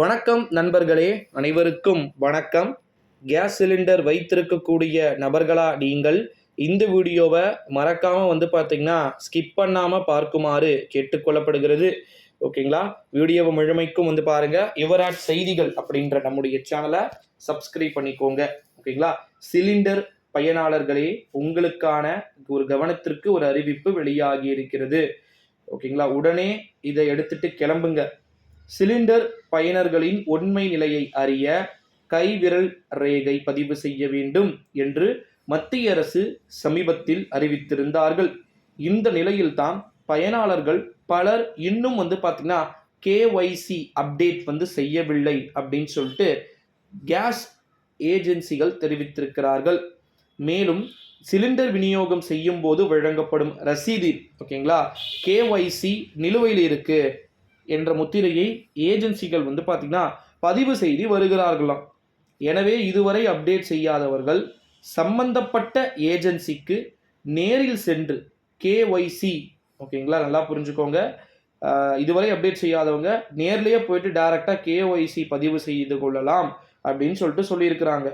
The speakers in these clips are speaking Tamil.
வணக்கம் நண்பர்களே அனைவருக்கும் வணக்கம். கேஸ் சிலிண்டர் வைத்திருக்கக்கூடிய நபர்களா நீங்கள் இந்த வீடியோவை மறக்காமல் வந்து பார்த்தீங்கன்னா ஸ்கிப் பண்ணாமல் பார்க்குமாறு கேட்டுக்கொள்ளப்படுகிறது. ஓகேங்களா? வீடியோவை முழுமைக்கும் வந்து பாருங்கள் யுவராஜ் செய்திகள் அப்படின்ற நம்முடைய சேனலை சப்ஸ்கிரைப் பண்ணிக்கோங்க. ஓகேங்களா? சிலிண்டர் பயனாளர்களே உங்களுக்கான ஒரு கவனத்திற்கு ஒரு அறிவிப்பு வெளியாகி இருக்கிறது. ஓகேங்களா? உடனே இதை எடுத்துட்டு கிளம்புங்க. சிலிண்டர் பயனர்களின் உண்மை நிலையை அறிய கைவிரல் ரேகை பதிவு செய்ய வேண்டும் என்று மத்திய அரசு சமீபத்தில் அறிவித்திருந்தார்கள். இந்த நிலையில்தான் பயனாளர்கள் பலர் இன்னும் வந்து பார்த்தீங்கன்னா கேஒய்சி அப்டேட் வந்து செய்யவில்லை அப்படின்னு சொல்லிட்டு கேஸ் ஏஜென்சிகள் தெரிவித்திருக்கிறார்கள். மேலும் சிலிண்டர் விநியோகம் செய்யும் போது வழங்கப்படும் ரசீது ஓகேங்களா கேஒய்சி நிலுவையில் இருக்குது என்ற முத்திரையை ஏஜென்சிகள் வந்து பார்த்திங்கன்னா பதிவு செய்து வருகிறார்களாம். எனவே இதுவரை அப்டேட் செய்யாதவர்கள் சம்பந்தப்பட்ட ஏஜென்சிக்கு நேரில் சென்று கேஒய்சி ஓகேங்களா? நல்லா புரிஞ்சுக்கோங்க. இதுவரை அப்டேட் செய்யாதவங்க நேர்லேயே போயிட்டு டைரெக்டாக கேஒய்சி பதிவு செய்து கொள்ளலாம் அப்படின்னு சொல்லிட்டு சொல்லியிருக்கிறாங்க.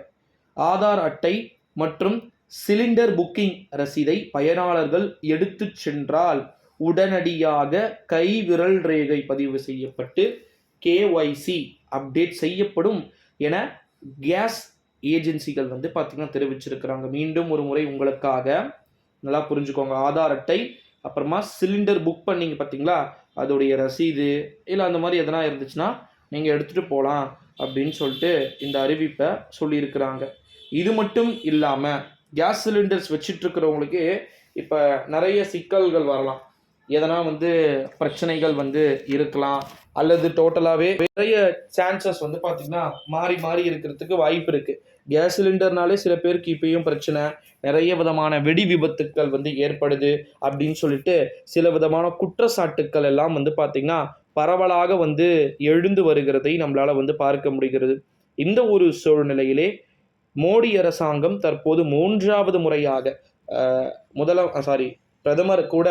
ஆதார் அட்டை மற்றும் சிலிண்டர் புக்கிங் ரசீதை பயனாளர்கள் எடுத்து சென்றால் உடனடியாக கைவிரல் ரேகை பதிவு செய்யப்பட்டு கேஒய்சி அப்டேட் செய்யப்படும் என கேஸ் ஏஜென்சிகள் வந்து பார்த்திங்கன்னா தெரிவிச்சிருக்கிறாங்க. மீண்டும் ஒரு முறை உங்களுக்காக நல்லா புரிஞ்சுக்கோங்க. ஆதார் அட்டை அப்புறமா சிலிண்டர் புக் பண்ணிங்க பார்த்தீங்களா அதோடைய ரசீது இல்லை அந்த மாதிரி எதனா இருந்துச்சுன்னா நீங்கள் எடுத்துகிட்டு போகலாம் அப்படின்னு சொல்லிட்டு இந்த அறிவிப்பை சொல்லியிருக்கிறாங்க. இது மட்டும் இல்லாமல் கேஸ் சிலிண்டர்ஸ் வச்சிட்டு இருக்கிறவங்களுக்கு இப்போ நிறைய சிக்கல்கள் வரலாம். எதனா வந்து பிரச்சனைகள் வந்து இருக்கலாம். அல்லது டோட்டலாகவே நிறைய சான்சஸ் வந்து பார்த்திங்கன்னா மாறி மாறி இருக்கிறதுக்கு வாய்ப்பு இருக்குது கேஸ் சிலிண்டர்னாலே சில பேருக்கு இப்பயும் பிரச்சனை. நிறைய விதமான வெடி விபத்துக்கள் வந்து ஏற்படுது அப்படின்னு சொல்லிட்டு சில விதமான குற்றச்சாட்டுக்கள் எல்லாம் வந்து பார்த்திங்கன்னா பரவலாக வந்து எழுந்து வருகிறதை நம்மளால் வந்து பார்க்க முடிகிறது. இந்த ஒரு சூழ்நிலையிலே மோடி அரசாங்கம் தற்போது மூன்றாவது முறையாக முதல சாரி பிரதமர் கூட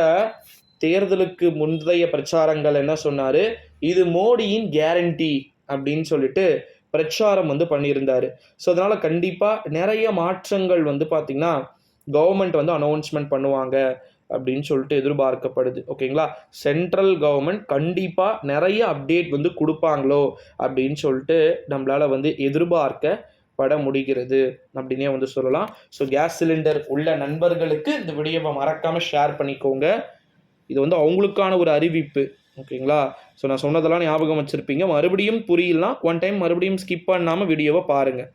தேர்தலுக்கு முந்தைய பிரச்சாரங்கள் என்ன சொன்னார்? இது மோடியின் கேரண்டி அப்படின்னு சொல்லிட்டு பிரச்சாரம் வந்து பண்ணியிருந்தாரு. ஸோ அதனால் கண்டிப்பாக நிறைய மாற்றங்கள் வந்து பார்த்திங்கன்னா கவர்மெண்ட் வந்து அனௌன்ஸ்மெண்ட் பண்ணுவாங்க அப்படின்னு சொல்லிட்டு எதிர்பார்க்கப்படுது. ஓகேங்களா சென்ட்ரல் கவர்மெண்ட் கண்டிப்பாக நிறைய அப்டேட் வந்து கொடுப்பாங்களோ அப்படின்னு சொல்லிட்டு நம்மளால் வந்து எதிர்பார்க்க பட முடிகிறது அப்படின்னே வந்து சொல்லலாம். ஸோ கேஸ் சிலிண்டர் உள்ள நண்பர்களுக்கு இந்த வீடியோவை மறக்காமல் ஷேர் பண்ணிக்கோங்க. இது வந்து அவங்களுக்கான ஒரு அறிவிப்பு. ஓகேங்களா? ஸோ நான் சொன்னதெல்லாம் ஞாபகம் வச்சுருப்பீங்க. மறுபடியும் புரியலாம் ஒன் டைம் மறுபடியும் ஸ்கிப் பண்ணாமல் வீடியோவை பாருங்கள்